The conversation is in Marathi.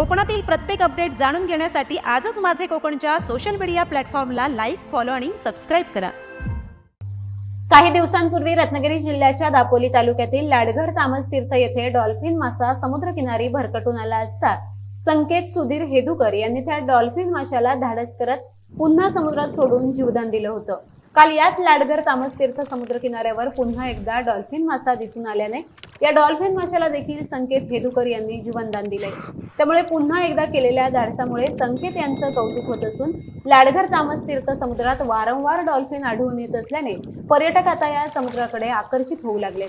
कोकणातील प्रत्येक अपडेट जाणून घेण्यासाठी आजच माझे कोकणच्या सोशल मीडिया प्लॅटफॉर्मला लाईक फॉलो आणि सबस्क्राईब करा. काही दिवसांपूर्वी रत्नागिरी जिल्ह्याच्या दापोली तालुक्यातील लाडघर तामस तीर्थ येथे डॉल्फिन मासा समुद्रकिनारी भरकटून आला असता संकेत सुधीर हेदुकर यांनी त्या डॉल्फिन माशाला धाडस करत पुन्हा समुद्रात सोडून जीवदान दिलं होतं. काल याच लाडघर तामस तीर्थ समुद्र किनाऱ्यावर पुन्हा एकदा डॉल्फिन मासा दिसून आल्याने या डॉल्फिन माशाला देखील संकेत हेदुकर यांनी जीवनदान दिले. त्यामुळे पुन्हा एकदा केलेल्या धाडसामुळे संकेत यांचं कौतुक होत असून लाडघर तामस तीर्थ समुद्रात वारंवार डॉल्फिन आढळून येत असल्याने पर्यटक आता या समुद्राकडे आकर्षित होऊ लागले.